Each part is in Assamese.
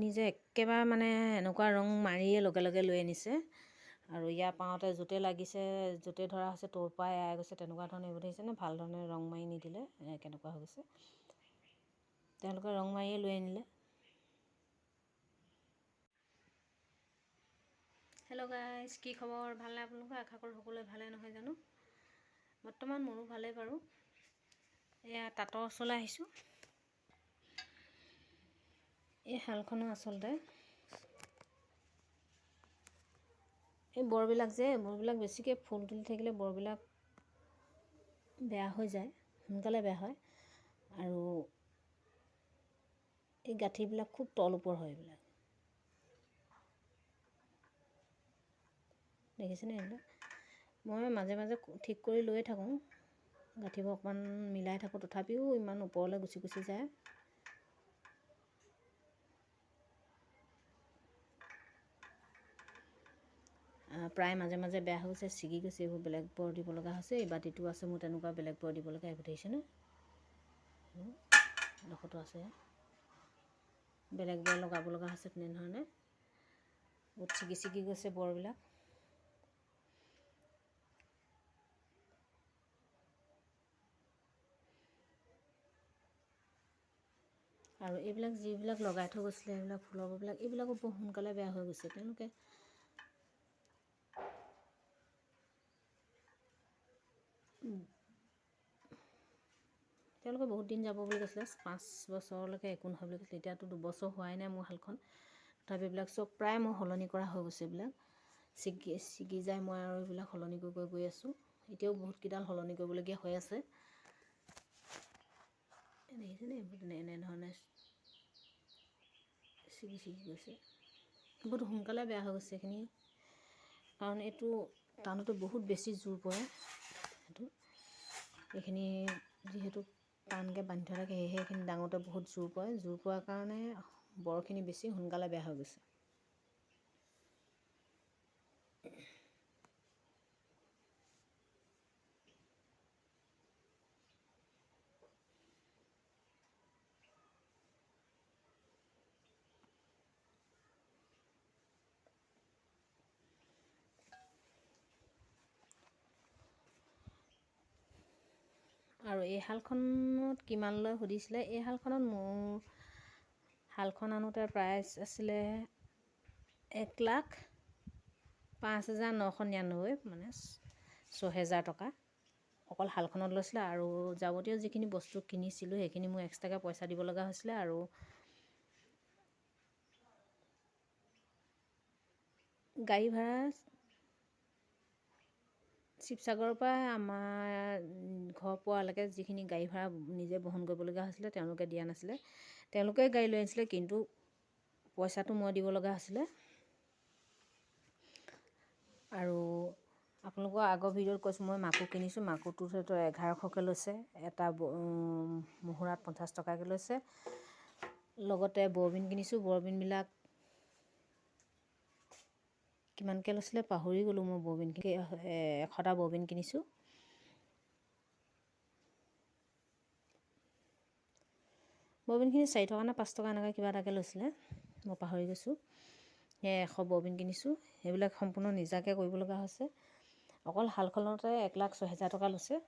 ৰংখিনি যে একেবাৰে মানে এনেকুৱা ৰং মাৰিয়ে লগে লগে লৈ আনিছে। আৰু ইয়াৰ পাওঁতে য'তে লাগিছে য'তে ধৰা হৈছে তোৰ পৰাই এৰাই গৈছে তেনেকুৱা ধৰণে এইবোৰ দেখিছেনে ভাল ধৰণে ৰং মাৰি নিদিলে কেনেকুৱা হৈ গৈছে। তেওঁলোকে ৰং মাৰিয়ে লৈ আনিলে। হেল্ল' গাইজ কি খবৰ? ভালনে আপোনালোকৰ? আশা কৰোঁ সকলোৱে ভালে নহয় জানো? বৰ্তমান মোৰো ভালেই বাৰু। এয়া তাঁতৰ ওচৰলৈ আহিছোঁ। এই শালখনো আচলতে। এই বৰবিলাক যে বৰবিলাক বেছিকৈ ফুল তুলি থাকিলে বৰবিলাক বেয়া হৈ যায় সোনকালে বেয়া হয়। আৰু এই গাঁঠিবিলাক খুব তল ওপৰ হয় এইবিলাক। দেখিছেনে এইবিলাক? মই মাজে মাজে ঠিক কৰি লৈয়ে থাকোঁ। গাঁঠিবোৰ অকণমান মিলাই থাকোঁ তথাপিও ইমান ওপৰলৈ গুচি গুচি যায়। প্ৰায় মাজে মাজে বেয়া হৈ গৈছে ছিগি গৈছে এইবোৰ বেলেগ বৰ দিব লগা হৈছে এই বাতিটো আছে মোৰ তেনেকুৱা বেলেগ বৰ দিব লগা এইবোৰ দেখিছেনে? ডোখৰটো আছে। বেলেগ বৰ লগাব লগা হৈছে তেনেধৰণে। বহুত ছিগি ছিগি গৈছে বৰবিলাক। আৰু এইবিলাক যিবিলাক লগাই থৈ গৈছিলে সেইবিলাক ফুলৰ বৰবিলাক এইবিলাকো বহু সোনকালে বেয়া হৈ গৈছে। তেওঁলোকে তেওঁলোকে বহুত দিন যাব বুলি কৈছিলে, পাঁচ বছৰলৈকে একো নহয় বুলি কৈছিলে, এতিয়াতো দুবছৰ হোৱাই নাই মোৰ শালখন তথাপি এইবিলাক চব প্ৰায় মই সলনি কৰা হৈ গৈছে এইবিলাক। ছিগি ছিগি যায় মই আৰু এইবিলাক সলনি কৰি কৰি গৈ আছোঁ। এতিয়াও বহুতকেইডাল সলনি কৰিবলগীয়া হৈ আছে। দেখিছেনে এইবোৰ এনেধৰণে ছিগি ছিগি গৈছে। বহুত সোনকালে বেয়া হৈ গৈছে এইখিনি। কাৰণ এইটো টানোতে বহুত বেছি জোৰ পৰে। সেইটো এইখিনি যিহেতু টানকৈ বান্ধি থোৱা থাকে সেয়েহে সেইখিনি ডাঙোতে বহুত জোৰ পৰে। জোৰ পোৱাৰ কাৰণে বৰখিনি বেছি সোনকালে বেয়া হৈ গৈছে। আৰু এই শালখনত কিমান লয় সুধিছিলে? এই শালখনত মোৰ শালখন আনোতে প্ৰাইচ আছিলে এক লাখ পাঁচ হাজাৰ নশ নিৰান্নব্বৈ মানে ছহেজাৰ টকা। অকল শালখনত লৈছিলে আৰু যাৱতীয় যিখিনি বস্তু কিনিছিলোঁ সেইখিনি মোৰ এক্সট্ৰাকৈ পইচা দিব লগা হৈছিলে আৰু গাড়ী ভাড়া শিৱসাগৰৰ পৰা আমাৰ ঘৰ পোৱালৈকে যিখিনি গাড়ী ভাড়া নিজে বহন কৰিবলগীয়া হৈছিলে তেওঁলোকে দিয়া নাছিলে। তেওঁলোকে গাড়ী লৈ আনিছিলে কিন্তু পইচাটো মই দিব লগা হৈছিলে। আৰু আপোনালোকৰ আগৰ ভিডিঅ'ত কৈছোঁ মই মাকো কিনিছোঁ মাকুটোতো এঘাৰশকৈ লৈছে এটা মুহুৰাত পঞ্চাছ টকাকৈ লৈছে। লগতে ববিন কিনিছোঁ ববিনবিলাক কিমানকৈ লৈছিলে? পাহৰি গ'লোঁ মই ববিনখিনি এশটা ববিন কিনিছোঁ। ববিনখিনি চাৰি টকা নে পাঁচ টকা এনেকৈ কিবা এটাকৈ লৈছিলে মই পাহৰি গৈছোঁ। সেই এশ ববিন কিনিছোঁ সেইবিলাক সম্পূৰ্ণ নিজাকৈ কৰিব লগা হৈছে। অকল শালখনতে এক লাখ ছহেজাৰ টকা লৈছে।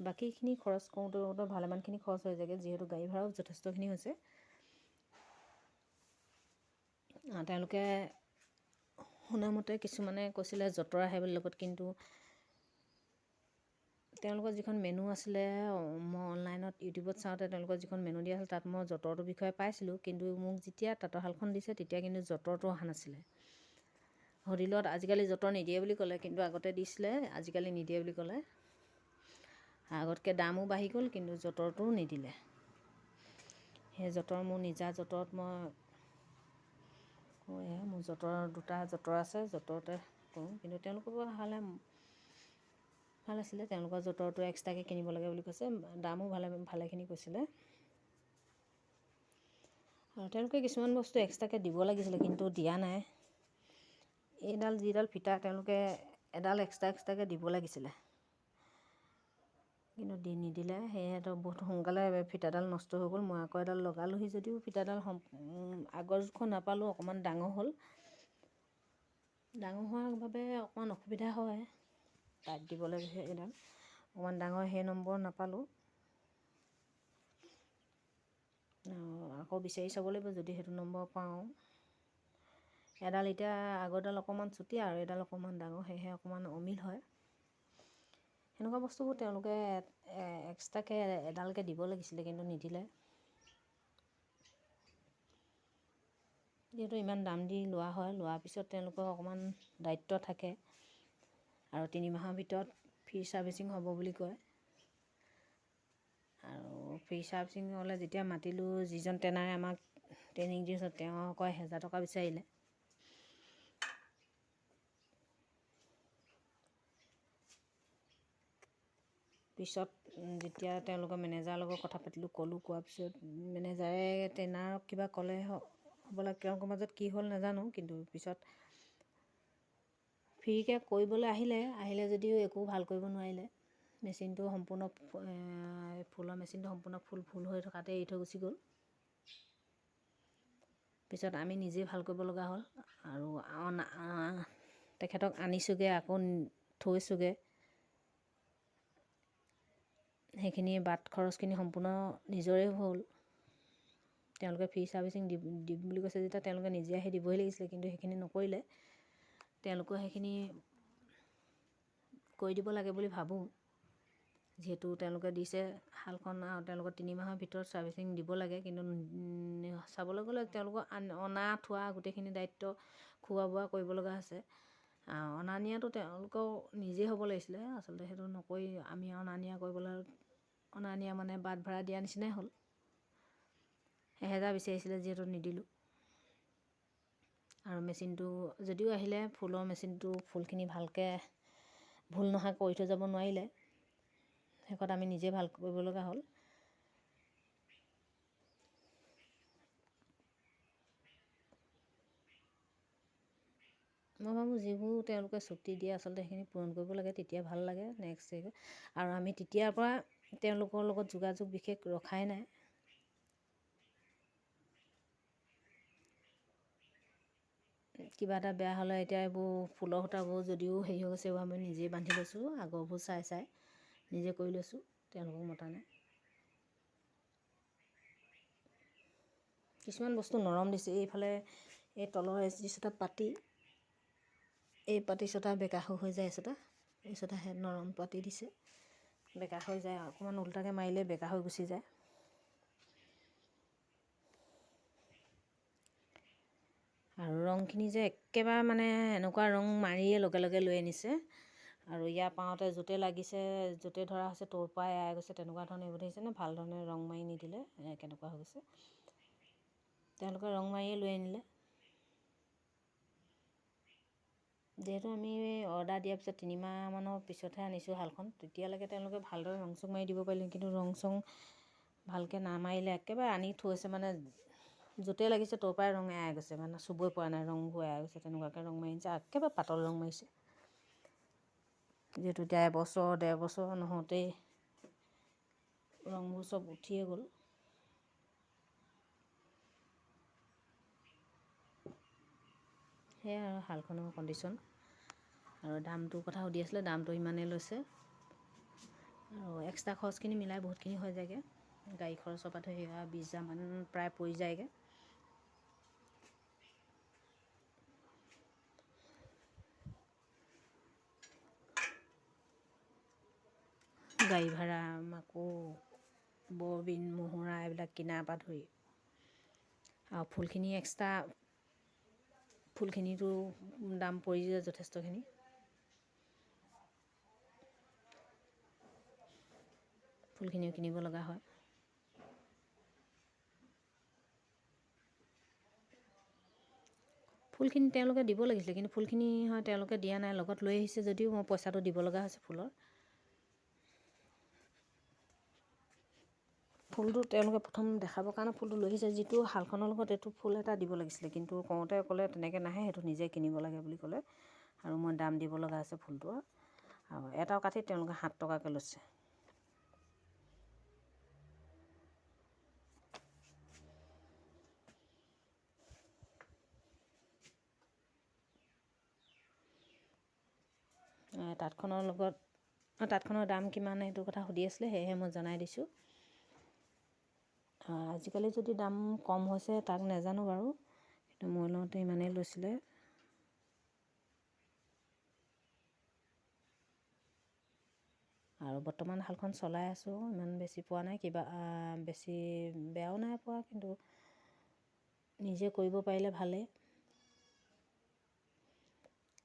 বাকীখিনি খৰচ কৰোঁতে কৰোঁতে ভালেমানখিনি খৰচ হৈ যায়গৈ যিহেতু গাড়ী ভাড়াও যথেষ্টখিনি হৈছে। তেওঁলোকে শুনামতে কিছুমানে কৈছিলে আহে বুলি লগত কিন্তু তেওঁলোকৰ যিখন মেনু আছিলে মই অনলাইনত ইউটিউবত চাওঁতে তেওঁলোকৰ যিখন মেনু দিয়া আছিল তাত মই যঁতৰটোৰ বিষয়ে পাইছিলোঁ কিন্তু মোক যেতিয়া তাঁতৰশালখন দিছে তেতিয়া কিন্তু যঁতৰটো অহা নাছিলে। সুধিলত আজিকালি যঁতৰ নিদিয়ে বুলি ক'লে কিন্তু আগতে দিছিলে আজিকালি নিদিয়ে বুলি ক'লে। আগতকৈ দামো বাঢ়ি গ'ল কিন্তু যঁতৰটোও নিদিলে। সেই যঁতৰ মোৰ নিজা যঁতৰত মই কৰোঁ মোৰ যঁতৰ দুটা যঁতৰ আছে যঁতৰতে কৰোঁ। কিন্তু তেওঁলোকৰ পৰা হ'লে ভাল আছিলে। তেওঁলোকৰ যঁতৰটো এক্সট্ৰাকৈ কিনিব লাগে বুলি কৈছে। দামো ভালে ভালেখিনি কৈছিলে। আৰু তেওঁলোকে কিছুমান বস্তু এক্সট্ৰাকৈ দিব লাগিছিলে কিন্তু দিয়া নাই। এইডাল যিডাল ফিটা তেওঁলোকে এডাল এক্সট্ৰা এক্সট্ৰাকৈ দিব লাগিছিলে। কিন্তু দি নিদিলে সেয়েতো বহুত সোনকালে ফিটাডাল নষ্ট হৈ গ'ল। মই আকৌ এডাল লগালোহি যদিও ফিটাডাল সম জোখৰ নাপালোঁ অকণমান ডাঙৰ হ'ল। ডাঙৰ হোৱাৰ বাবে অকণমান অসুবিধা হয় টাইট দিবলৈ সেইডাল। অকণমান ডাঙৰ সেই নম্বৰ নাপালোঁ। আকৌ বিচাৰি চাব লাগিব যদি সেইটো নম্বৰ পাওঁ। এডাল এতিয়া আগৰডাল অকণমান চুটি আৰু এডাল অকণমান ডাঙৰ সেয়েহে অকণমান অমিল হয়। সেনেকুৱা বস্তুবোৰ তেওঁলোকে এক্সট্ৰাকৈ এডালকৈ দিব লাগিছিলে কিন্তু নিদিলে। যিহেতু ইমান দাম দি লোৱা হয় লোৱাৰ পিছত তেওঁলোকৰ অকণমান দায়িত্ব থাকে আৰু তিনি মাহৰ ভিতৰত ফ্ৰী ছাৰ্ভিচিং হ'ব বুলি কয়। আৰু ফ্ৰী ছাৰ্ভিচিং হ'লে যেতিয়া মাতিলোঁ যিজন ট্ৰেইনাৰে আমাক ট্ৰেইনিং দিছে তেওঁ আকৌ এহেজাৰ টকা বিচাৰিলে। পিছত যেতিয়া তেওঁলোকৰ মেনেজাৰৰ লগত কথা পাতিলোঁ ক'লোঁ কোৱাৰ পিছত মেনেজাৰে ট্ৰেইনাৰক কিবা ক'লে হ'বলা তেওঁলোকৰ মাজত কি হ'ল নাজানো কিন্তু পিছত ফ্ৰীকৈ কৰিবলৈ আহিলে আহিলে যদিও একো ভাল কৰিব নোৱাৰিলে। মেচিনটো সম্পূৰ্ণ ফুলৰ মেচিনটো সম্পূৰ্ণ ফুল ফুল হৈ থকাতে এৰি থৈ গুচি গ'ল। পিছত আমি নিজেই ভাল কৰিব লগা হ'ল আৰু তেখেতক আনিছোঁগৈ আকৌ থৈছোঁগৈ। সেইখিনি বাট খৰচখিনি সম্পূৰ্ণ নিজৰে হ'ল। তেওঁলোকে ফ্ৰী ছাৰ্ভিচিং দিম বুলি কৈছে যেতিয়া তেওঁলোকে নিজে আহি দিবহি লাগিছিলে কিন্তু সেইখিনি নকৰিলে। তেওঁলোকেও সেইখিনি কৰি দিব লাগে বুলি ভাবোঁ। যিহেতু তেওঁলোকে দিছে শালখন আৰু তেওঁলোকৰ তিনি মাহৰ ভিতৰত ছাৰ্ভিচিং দিব লাগে কিন্তু চাবলৈ গ'লে তেওঁলোকৰ অনা থোৱা গোটেইখিনি দায়িত্ব খোৱা বোৱা কৰিব লগা হৈছে অনা নিয়াটো তেওঁলোকেও নিজেই হ'ব লাগিছিলে। আচলতে সেইটো নকৰি আমি অনা নিয়া কৰিবলৈ অনা নিয়া মানে বাট ভাড়া দিয়া নিচিনাই হ'ল। এহেজাৰ বিচাৰিছিলে যিহেতু নিদিলোঁ। আৰু মেচিনটো যদিও আহিলে ফুলৰ মেচিনটো ফুলখিনি ভালকৈ ভুল নোহোৱা কৰি থৈ যাব নোৱাৰিলে শেষত আমি নিজে ভাল কৰিব লগা হ'ল। মই ভাবোঁ যিবোৰ তেওঁলোকে চুক্তি দিয়ে আচলতে সেইখিনি পূৰণ কৰিব লাগে তেতিয়া ভাল লাগে নেক্সট আৰু আমি তেতিয়াৰ পৰা তেওঁলোকৰ লগত যোগাযোগ বিশেষ ৰখাই নাই। কিবা এটা বেয়া হ'লে এতিয়া এইবোৰ ফুলৰ সূতাবোৰ যদিও হেৰি হৈ গৈছে এইবোৰ আমি নিজেই বান্ধি লৈছোঁ আগৰবোৰ চাই চাই নিজে কৰি লৈছোঁ তেওঁলোকক মতা নাই। কিছুমান বস্তু নৰম দিছে এইফালে এই তলৰ জি চোতা পাতি এই পাতি চোতা বেকা হৈ যায় চোতা এই চোতা নৰম পাতি দিছে। বেকা হৈ যায় অকণমান ওলটাকৈ মাৰিলে বেকা হৈ গুচি যায়। আৰু ৰংখিনি যে একেবাৰে মানে এনেকুৱা ৰং মাৰিয়ে লগে লগে লৈ আনিছে। আৰু ইয়াৰ পাওঁতে য'তে লাগিছে, য'তে ধৰা হৈছে, তোৰ পৰা এৰাই গৈছে, তেনেকুৱা ধৰণে এইবোৰ দেখিছেনে ভালো ধৰণে ৰং মাৰি নিদিলে কেনেকুৱা হৈ গৈছে। তেওঁলোকে ৰং মাৰিয়ে লৈ আনিলে। যিহেতু আমি অৰ্ডাৰ দিয়াৰ পিছত তিনিমাহমানৰ পিছতহে আনিছোঁ শালখন তেতিয়ালৈকে তেওঁলোকে ভালদৰে ৰং চং মাৰি দিব পাৰিলে, কিন্তু ৰং চং ভালকৈ নামাৰিলে, একেবাৰে আনি থৈছে মানে য'তে লাগিছে তোৰ পৰাই ৰং এৰাই গৈছে মানে চুবই পৰা নাই ৰংবোৰ এৰাই গৈছে, তেনেকুৱাকৈ ৰং মাৰি আনিছে, একেবাৰে পাতল ৰং মাৰিছে। যিহেতু এতিয়া এবছৰ ডেৰ বছৰ নহওঁতেই ৰংবোৰ চব উঠিয়ে গ'ল। সেয়াই আৰু শালখনৰ কণ্ডিশ্যন। আৰু দামটোৰ কথা সুধি আছিলে দামটো ইমানেই লৈছে। আৰু এক্সট্ৰা খৰচখিনি মিলাই বহুতখিনি হৈ যায়গৈ। গাড়ী খৰচৰ পৰা ধৰি বিছ হাজাৰমান প্ৰায় পৰি যায়গৈ। গাড়ী ভাড়া আকৌ ববিন মুহুৰা এইবিলাক কিনাৰ পৰা ধৰি। আৰু ফুলখিনি এক্সট্ৰা ফুলখিনিতো দাম পৰি যায় যথেষ্টখিনি। ফুলখিনিও কিনিব লগা হয়। ফুলখিনি তেওঁলোকে দিব লাগিছিলে কিন্তু ফুলখিনি হয় তেওঁলোকে দিয়া নাই লগত লৈ আহিছে যদিও মই পইচাটো দিব লগা হৈছে ফুলৰ। ফুলটো তেওঁলোকে প্ৰথম দেখাবৰ কাৰণে ফুলটো লৈ আহিছে যিটো শালখনৰ লগত এইটো ফুল এটা দিব লাগিছিলে। কিন্তু কওঁতে ক'লে তেনেকৈ নাহে সেইটো নিজে কিনিব লাগে বুলি ক'লে। আৰু মই দাম দিব লগা হৈছে ফুলটো। আৰু এটাও কাঠি তেওঁলোকে সাত টকাকৈ লৈছে। তাঁতখনৰ লগত তাঁতখনৰ দাম কিমান সেইটো কথা সুধি আছিলে সেয়েহে মই জনাই দিছোঁ। আজিকালি যদি দাম কম হৈছে তাক নাজানো বাৰু কিন্তু মই লওঁতে ইমানেই লৈছিলে। আৰু বৰ্তমান শালখন চলাই আছোঁ ইমান বেছি পোৱা নাই কিবা বেছি বেয়াও নাই পোৱা কিন্তু নিজে কৰিব পাৰিলে ভালেই।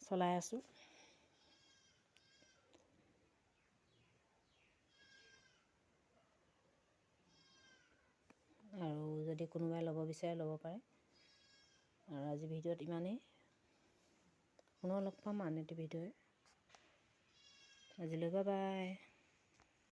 চলাই আছোঁ আৰু যদি কোনোবাই ল'ব বিচাৰে ল'ব পাৰে। আৰু আজি ভিডিঅ'ত ইমানেই। পুনৰ লগ পাম আন এটি ভিডিঅ'ৰে। আজিলৈ বাই।